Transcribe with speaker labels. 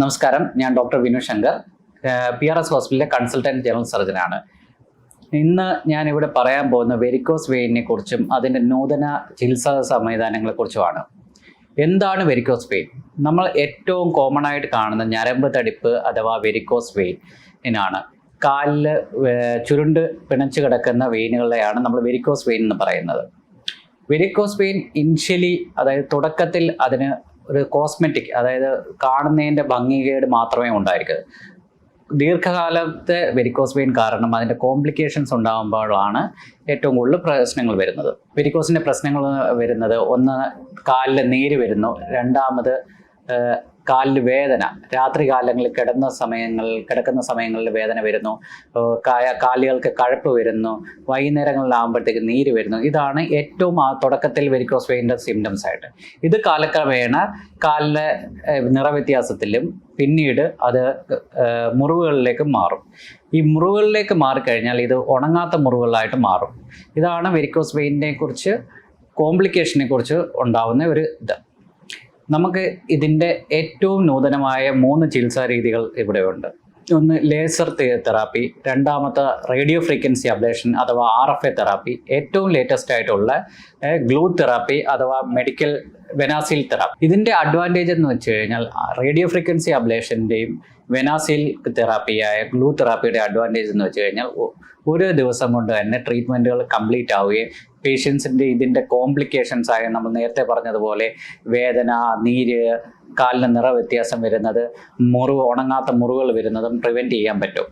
Speaker 1: നമസ്കാരം. ഞാൻ doctor Vinu Shankar. P R S ഹോസ്പിറ്റലിലെ കൺസൾട്ടന്റ് ജനറൽ സർജനാണ്. ഇന്ന് ഞാൻ ഇവിടെ പറയാൻ പോകുന്ന വെരിക്കോസ് വെയിനെ കുറിച്ചും അതിന്റെ നൂതന ചികിത്സാ സംവിധാനങ്ങളെ കുറിച്ചുമാണ്. എന്താണ് വെരിക്കോസ് വെയിൻ നമ്മൾ ഏറ്റവും കോമൺ ആയിട്ട് കാണുന്ന ഞരമ്പ് തടിപ്പ് അഥവാ വെരിക്കോസ് വെയിനാണ് കാലിൽ ചുരുണ്ട് പിണച്ചു കിടക്കുന്ന വെയിനുകളെയാണ് നമ്മൾ വെരിക്കോസ് വെയിൻ എന്ന് പറയുന്നത്. വെരിക്കോസ് വെയിൻ ഇൻഷ്യലി അതായത് തുടക്കത്തിൽ അതിന് ഒരു കോസ്മെറ്റിക് അതായത് കാണുന്നതിന്റെ ഭംഗികേട് മാത്രമേ ഉണ്ടായിരിക്കുക ദീർഘകാലത്തെ വെരിക്കോസ് വെയിൻ കാരണം അതിന്റെ കോംപ്ലിക്കേഷൻസ് ഉണ്ടാകുമ്പോഴാണ് ഏറ്റവും കൂടുതൽ പ്രശ്നങ്ങൾ വരുന്നത്. വെരിക്കോസിന്റെ പ്രശ്നങ്ങൾ വരുന്നത് ഒന്ന് കാലിൽ നീര് വരുന്നു രണ്ടാമത് കാലിൽ വേദന. രാത്രി കാലങ്ങളിൽ കിടന്ന സമയങ്ങളിൽ കിടക്കുന്ന സമയങ്ങളിൽ വേദന വരുന്നു. കാലുകൾക്ക് കഴപ്പ് വരുന്നു. വൈകുന്നേരങ്ങളിലാകുമ്പോഴത്തേക്ക് നീര് വരുന്നു. ഇതാണ് ഏറ്റവും തുടക്കത്തിൽ വെരിക്കോസ് വെയിന്റെ സിംറ്റംസ് ആയിട്ട്. ഇത് കാലക്രമേണ കാലിലെ നിറവ്യത്യാസത്തിലും പിന്നീട് അത് മുറിവുകളിലേക്ക് മാറും. ഈ മുറിവുകളിലേക്ക് മാറിക്കഴിഞ്ഞാൽ ഇത് ഉണങ്ങാത്ത മുറിവുകളായിട്ട് മാറും. ഇതാണ് വെരിക്കോസ് വെയിനെ കുറിച്ച് കോംപ്ലിക്കേഷനെ കുറിച്ച് ഉണ്ടാവുന്ന ഒരു ഇത്. നമുക്ക് ഇതിന്റെ ഏറ്റവും നൂതനമായ മൂന്ന് ചികിത്സാ രീതികൾ ഇവിടെയുണ്ട്. ഒന്ന് ലേസർ തെറാപ്പി രണ്ടാമത്തെ റേഡിയോ ഫ്രീക്വൻസി അബ്ലേഷൻ അഥവാ ആർ എഫ് എ തെറാപ്പി ഏറ്റവും ലേറ്റസ്റ്റ് ആയിട്ടുള്ള ഗ്ലൂ തെറാപ്പി അഥവാ മെഡിക്കൽ വെനാസിൽ തെറാപ്പി ഇതിന്റെ അഡ്വാന്റേജ് എന്ന് വെച്ച് കഴിഞ്ഞാൽ റേഡിയോ ഫ്രീക്വൻസി അബ്ലേഷന്റെയും വെനാസിൽ തെറാപ്പിയായ ഗ്ലൂ തെറാപ്പിയുടെ അഡ്വാന്റേജ് എന്ന് വെച്ച് കഴിഞ്ഞാൽ ഒരു ദിവസം കൊണ്ട് തന്നെ ട്രീറ്റ്മെന്റുകൾ കംപ്ലീറ്റ് ആവുകയും പേഷ്യൻസിന്റെ ഇതിന്റെ കോംപ്ലിക്കേഷൻസ് ആയ നമ്മൾ നേരത്തെ പറഞ്ഞതുപോലെ വേദന നീര് കാലിന് നിറ വ്യത്യാസം വരുന്നത് മുറിവ് ഉണങ്ങാത്ത മുറിവുകൾ വരുന്നതും പ്രിവെന്റ് ചെയ്യാൻ പറ്റും.